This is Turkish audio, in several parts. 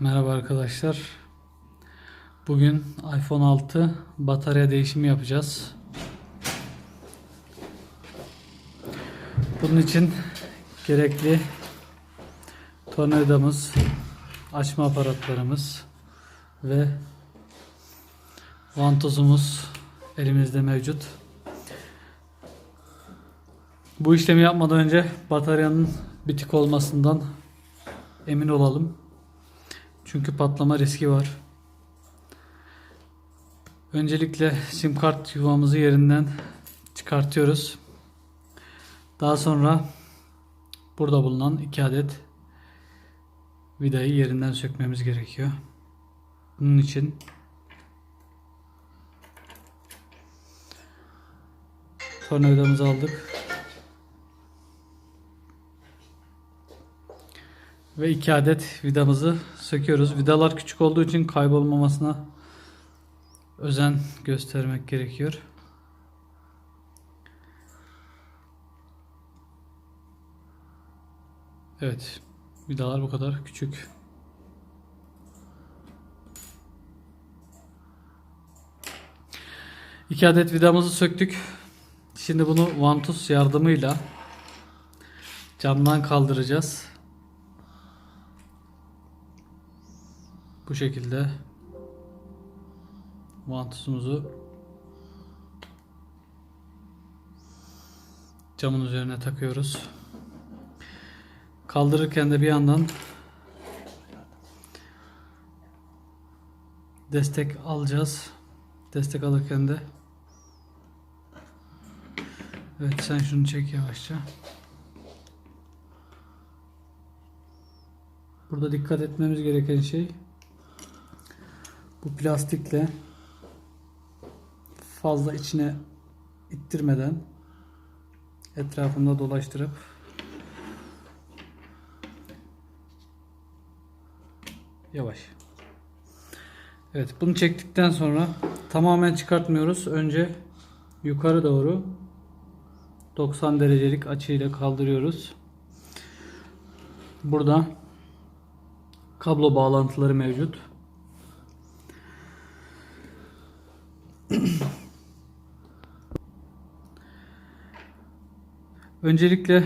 Merhaba arkadaşlar. Bugün iPhone 6 batarya değişimi yapacağız. Bunun için gerekli tornavidamız, açma aparatlarımız ve vantozumuz elimizde mevcut. Bu işlemi yapmadan önce bataryanın bitik olmasından emin olalım. Çünkü patlama riski var. Öncelikle sim kart yuvamızı yerinden çıkartıyoruz. Daha sonra burada bulunan iki adet vidayı yerinden sökmemiz gerekiyor. Bunun için tornavidamızı aldık. Ve iki adet vidamızı söküyoruz. Vidalar küçük olduğu için kaybolmamasına özen göstermek gerekiyor. Evet. Vidalar bu kadar küçük. İki adet vidamızı söktük. Şimdi bunu vantus yardımıyla camdan kaldıracağız. Bu şekilde vantusumuzu camın üzerine takıyoruz. Kaldırırken de bir yandan destek alacağız. Destek alırken de Evet sen şunu çek yavaşça. Burada dikkat etmemiz gereken şey bu plastikle fazla içine ittirmeden etrafında dolaştırıp yavaş. Evet bunu çektikten sonra tamamen çıkartmıyoruz. Önce yukarı doğru 90 derecelik açıyla kaldırıyoruz. Burada kablo bağlantıları mevcut. Öncelikle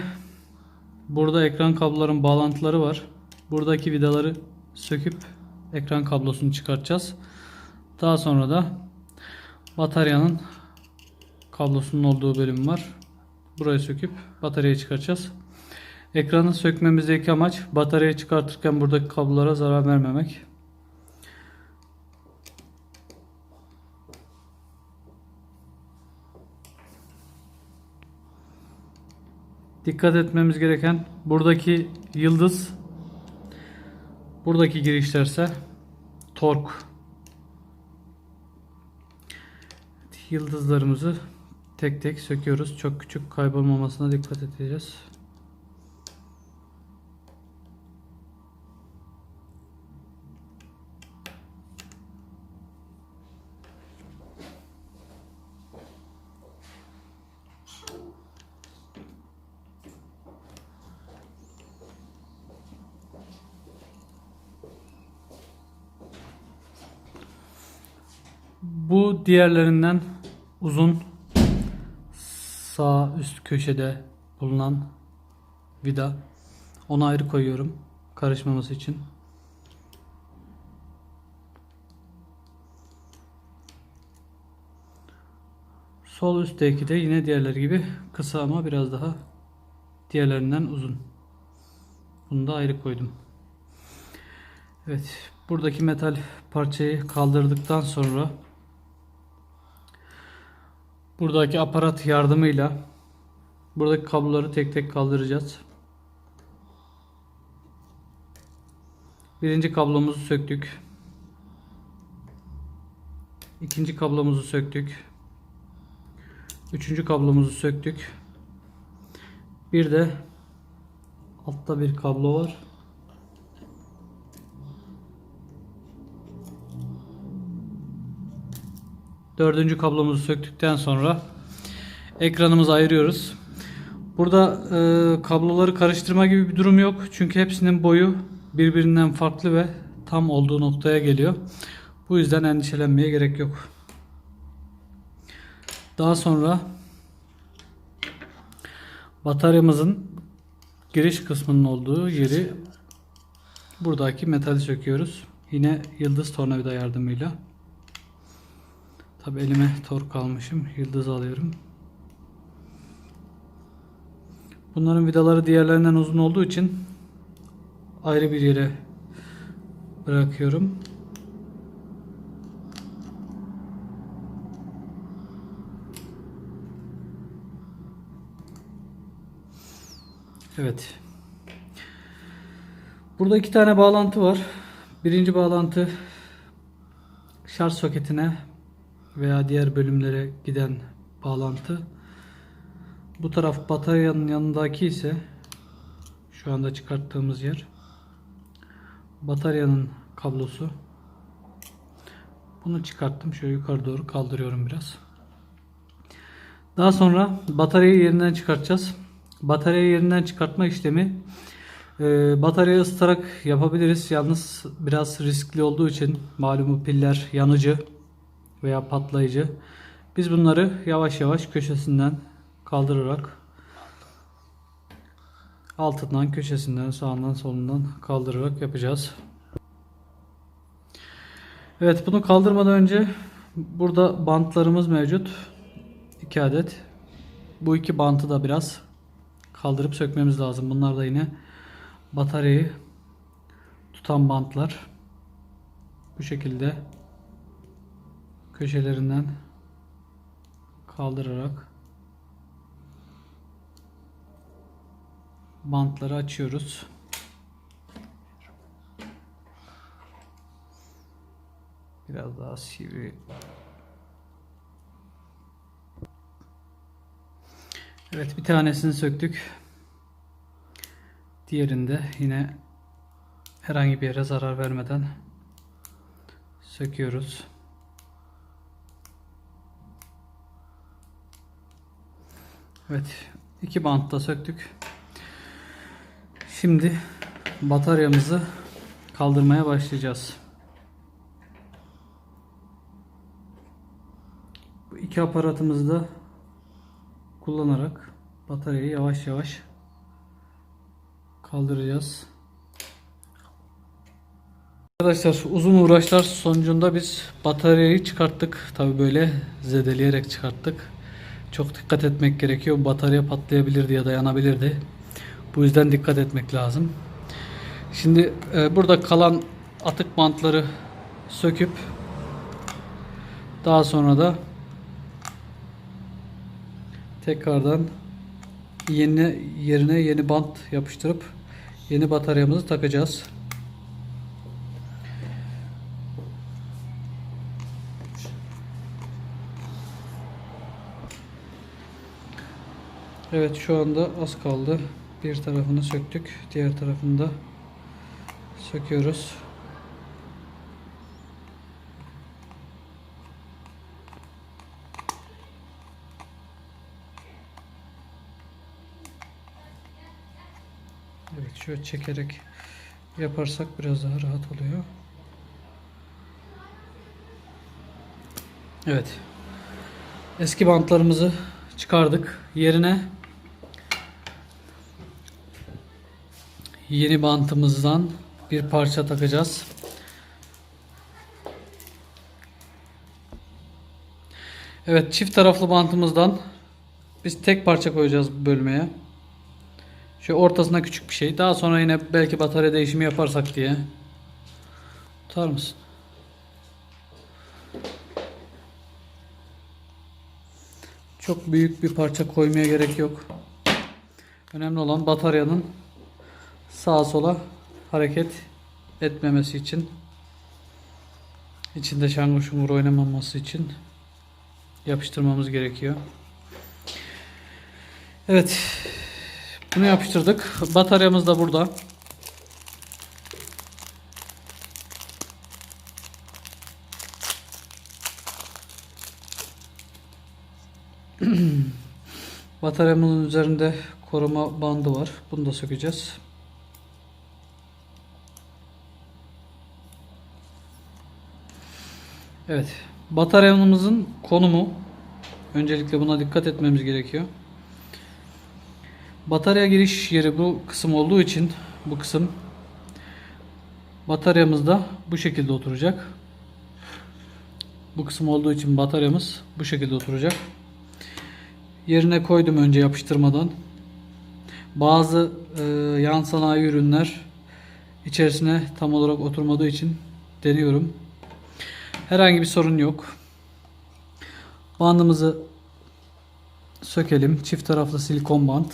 burada ekran kabloların bağlantıları var. Buradaki vidaları söküp ekran kablosunu çıkartacağız. Daha sonra da bataryanın kablosunun olduğu bölüm var. Burayı söküp bataryayı çıkartacağız. Ekranı sökmemizdeki amaç bataryayı çıkartırken buradaki kablolara zarar vermemek. Dikkat etmemiz gereken buradaki yıldız buradaki girişlerse tork yıldızlarımızı tek tek söküyoruz. Çok küçük kaybolmamasına dikkat edeceğiz. Bu diğerlerinden uzun sağ üst köşede bulunan vida. Onu ayrı koyuyorum karışmaması için. Sol üstteki de yine diğerleri gibi kısa ama biraz daha diğerlerinden uzun. Bunu da ayrı koydum. Evet, buradaki metal parçayı kaldırdıktan sonra buradaki aparat yardımıyla buradaki kabloları tek tek kaldıracağız. Birinci kablomuzu söktük. İkinci kablomuzu söktük. Üçüncü kablomuzu söktük. Bir de altta bir kablo var. Dördüncü kablomuzu söktükten sonra ekranımızı ayırıyoruz. Burada e, kabloları karıştırma gibi bir durum yok. Çünkü hepsinin boyu birbirinden farklı ve tam olduğu noktaya geliyor. Bu yüzden endişelenmeye gerek yok. Daha sonra bataryamızın giriş kısmının olduğu yeri buradaki metali söküyoruz. Yine yıldız tornavida yardımıyla. Tabi elime tork almışım. Yıldız alıyorum. Bunların vidaları diğerlerinden uzun olduğu için ayrı bir yere bırakıyorum. Evet. Burada iki tane bağlantı var. Birinci bağlantı şarj soketine veya diğer bölümlere giden bağlantı. Bu taraf bataryanın yanındaki ise şu anda çıkarttığımız yer bataryanın kablosu. Bunu çıkarttım. Şöyle yukarı doğru kaldırıyorum biraz. Daha sonra bataryayı yerinden çıkartacağız. Bataryayı yerinden çıkartma işlemi e, bataryayı ısıtarak yapabiliriz. Yalnız biraz riskli olduğu için malum bu piller yanıcı veya patlayıcı. Biz bunları yavaş yavaş köşesinden kaldırarak altından, köşesinden, sağından, solundan kaldırarak yapacağız. Evet bunu kaldırmadan önce burada bantlarımız mevcut. 2 adet. Bu iki bantı da biraz kaldırıp sökmemiz lazım. Bunlar da yine bataryayı tutan bantlar. Bu şekilde köşelerinden kaldırarak bantları açıyoruz. Biraz daha sivri. Evet bir tanesini söktük. Diğerinde yine herhangi bir yere zarar vermeden söküyoruz. Evet iki bant da söktük. Şimdi bataryamızı kaldırmaya başlayacağız. Bu iki aparatımızı da kullanarak bataryayı yavaş yavaş kaldıracağız. Arkadaşlar uzun uğraşlar sonucunda biz bataryayı çıkarttık. Tabi böyle zedeleyerek çıkarttık. Çok dikkat etmek gerekiyor. Batarya patlayabilirdi ya da yanabilirdi. Bu yüzden dikkat etmek lazım. Şimdi e, burada kalan atık bantları söküp daha sonra da tekrardan yeni yerine yeni bant yapıştırıp yeni bataryamızı takacağız. Evet şu anda az kaldı. Bir tarafını söktük. Diğer tarafını da söküyoruz. Evet şöyle çekerek yaparsak biraz daha rahat oluyor. Evet. Eski bantlarımızı çıkardık. Yerine yeni bantımızdan bir parça takacağız. Evet çift taraflı bantımızdan biz tek parça koyacağız bu bölmeye. Şu ortasına küçük bir şey. Daha sonra yine belki batarya değişimi yaparsak diye. Tutar mısın? Çok büyük bir parça koymaya gerek yok. Önemli olan bataryanın sağa sola hareket etmemesi için içinde şangur şungur oynamaması için yapıştırmamız gerekiyor. Evet. Bunu yapıştırdık. Bataryamız da burada. Bataryamızın üzerinde koruma bandı var. Bunu da sökeceğiz. Evet. Bataryamızın konumu. Öncelikle buna dikkat etmemiz gerekiyor. Batarya giriş yeri bu kısım olduğu için bu kısım bataryamız da bu şekilde oturacak. Bu kısım olduğu için bataryamız bu şekilde oturacak. Yerine koydum önce yapıştırmadan. Bazı e, yan sanayi ürünler içerisine tam olarak oturmadığı için deniyorum. Herhangi bir sorun yok. Bandımızı sökelim. Çift taraflı silikon bant.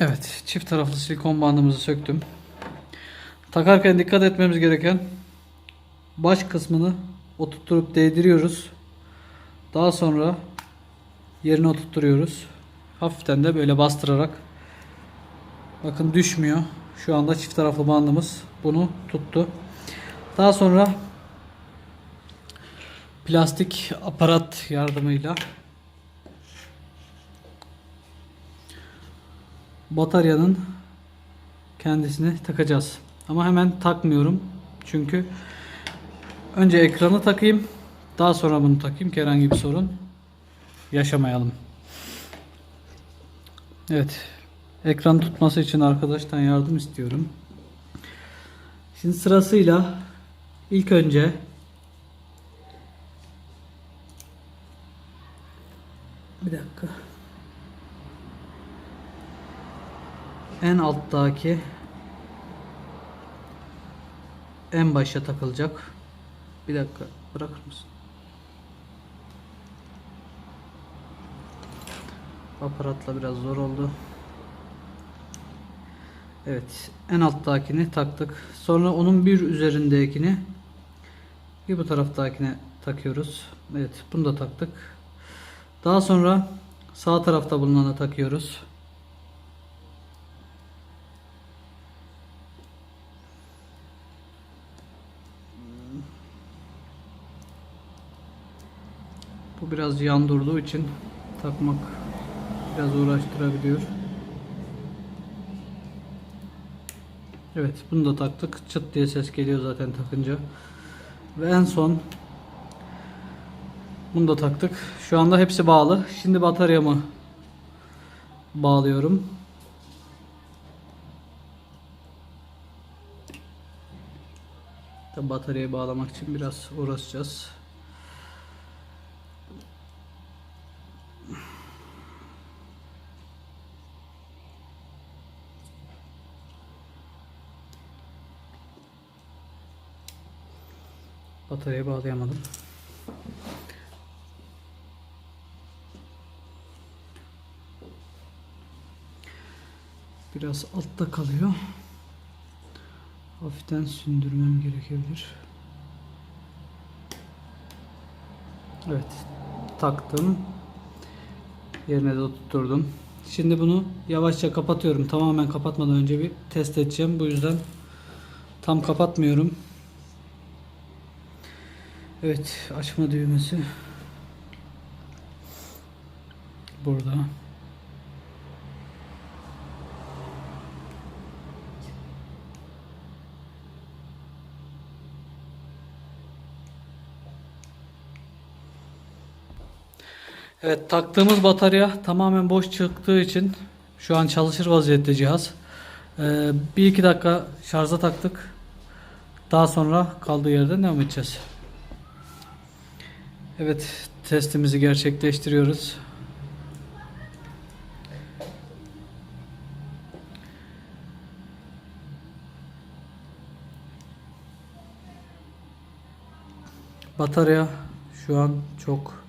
Evet, çift taraflı silikon bandımızı söktüm. Takarken dikkat etmemiz gereken baş kısmını oturtturup değdiriyoruz. Daha sonra yerine oturtturuyoruz. Hafiften de böyle bastırarak bakın düşmüyor. Şu anda çift taraflı bandımız bunu tuttu. Daha sonra plastik aparat yardımıyla bataryanın kendisini takacağız. Ama hemen takmıyorum. Çünkü önce ekranı takayım. Daha sonra bunu takayım ki herhangi bir sorun yaşamayalım. Evet. Ekran tutması için arkadaştan yardım istiyorum. Şimdi sırasıyla ilk önce bir dakika. En alttaki en başa takılacak. Bir dakika bırakır mısın? Aparatla biraz zor oldu. Evet, en alttakini taktık. Sonra onun bir üzerindekini bir bu taraftakine takıyoruz. Evet, bunu da taktık. Daha sonra sağ tarafta bulunana takıyoruz. Bu biraz yan durduğu için takmak biraz uğraştırabiliyor. Evet bunu da taktık. Çıt diye ses geliyor zaten takınca. Ve en son bunu da taktık. Şu anda hepsi bağlı. Şimdi bataryamı bağlıyorum. Tabii bataryayı bağlamak için biraz uğraşacağız. Bataryayı bağlayamadım. Biraz altta kalıyor. Hafiften sündürmem gerekebilir. Evet. Taktım. Yerine de oturturdum. Şimdi bunu yavaşça kapatıyorum. Tamamen kapatmadan önce bir test edeceğim. Bu yüzden tam kapatmıyorum. Evet, açma düğmesi burada. Evet, taktığımız batarya tamamen boş çıktığı için şu an çalışır vaziyette cihaz. Ee, bir iki dakika şarja taktık. Daha sonra kaldığı yerden devam edeceğiz. Evet, testimizi gerçekleştiriyoruz. Batarya şu an çok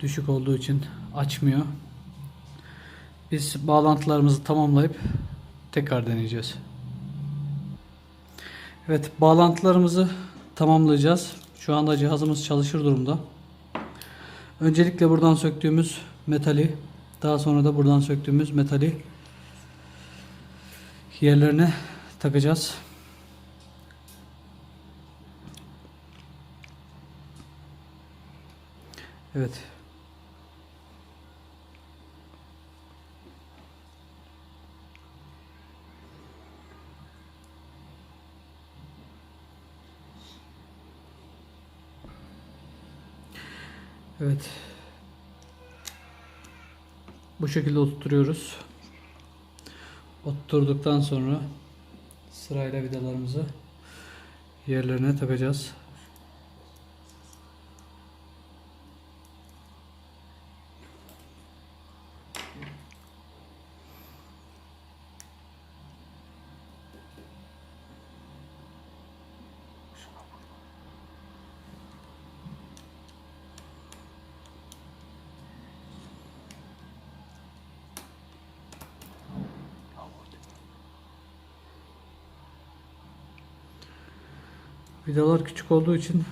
düşük olduğu için açmıyor. Biz bağlantılarımızı tamamlayıp tekrar deneyeceğiz. Evet, bağlantılarımızı tamamlayacağız. Şu anda cihazımız çalışır durumda. Öncelikle buradan söktüğümüz metali, daha sonra da buradan söktüğümüz metali yerlerine takacağız. Evet. Evet. Bu şekilde oturtuyoruz. Oturttuktan sonra sırayla vidalarımızı yerlerine takacağız. Vidalar küçük olduğu için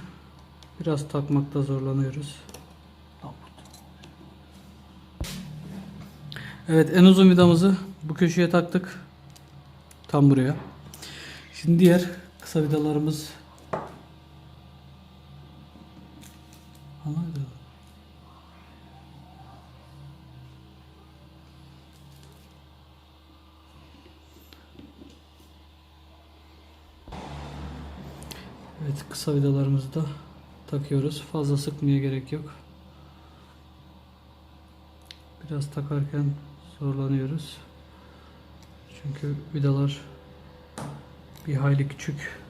biraz takmakta zorlanıyoruz. Evet en uzun vidamızı bu köşeye taktık. Tam buraya. Şimdi diğer kısa vidalarımız Ana vida. Evet kısa vidalarımızı da takıyoruz. Fazla sıkmaya gerek yok. Biraz takarken zorlanıyoruz. Çünkü vidalar bir hayli küçük.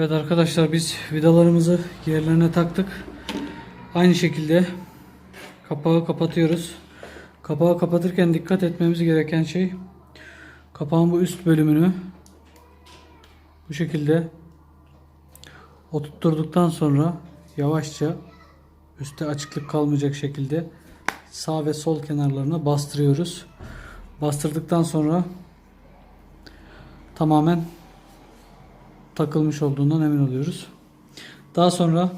Evet arkadaşlar biz vidalarımızı yerlerine taktık. Aynı şekilde kapağı kapatıyoruz. Kapağı kapatırken dikkat etmemiz gereken şey kapağın bu üst bölümünü bu şekilde oturtturduktan sonra yavaşça üstte açıklık kalmayacak şekilde sağ ve sol kenarlarına bastırıyoruz. Bastırdıktan sonra tamamen takılmış olduğundan emin oluyoruz. Daha sonra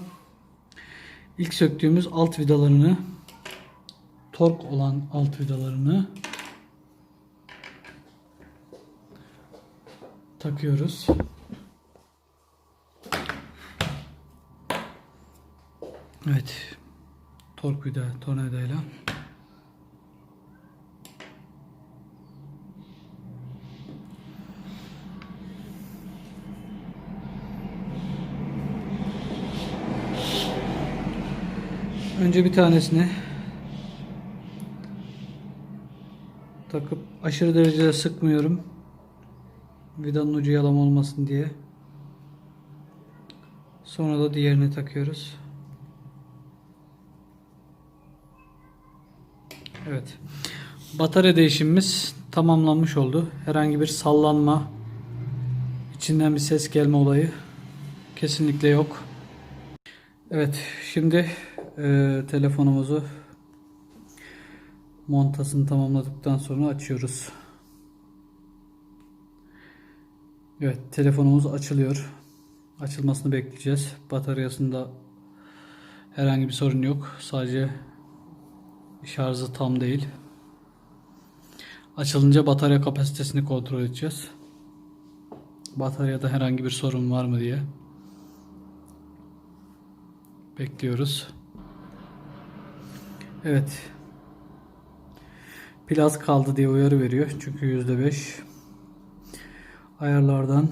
ilk söktüğümüz alt vidalarını tork olan alt vidalarını takıyoruz. Evet. Tork vida, tornavidayla. Önce bir tanesini takıp aşırı derecede sıkmıyorum. Vidanın ucu yalam olmasın diye. Sonra da diğerini takıyoruz. Evet. Batarya değişimimiz tamamlanmış oldu. Herhangi bir sallanma, içinden bir ses gelme olayı kesinlikle yok. Evet, şimdi e, telefonumuzu montasını tamamladıktan sonra açıyoruz. Evet, telefonumuz açılıyor. Açılmasını bekleyeceğiz. Bataryasında herhangi bir sorun yok. Sadece şarjı tam değil. Açılınca batarya kapasitesini kontrol edeceğiz. Bataryada herhangi bir sorun var mı diye. Bekliyoruz. Evet. Pil az kaldı diye uyarı veriyor. Çünkü %5. Ayarlardan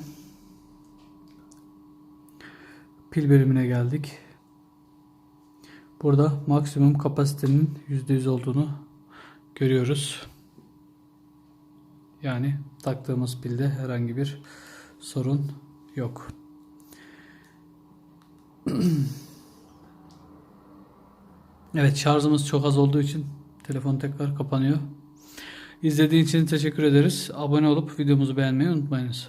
pil bölümüne geldik. Burada maksimum kapasitenin %100 olduğunu görüyoruz. Yani taktığımız pilde herhangi bir sorun yok. Evet şarjımız çok az olduğu için telefon tekrar kapanıyor. İzlediğiniz için teşekkür ederiz. Abone olup videomuzu beğenmeyi unutmayınız.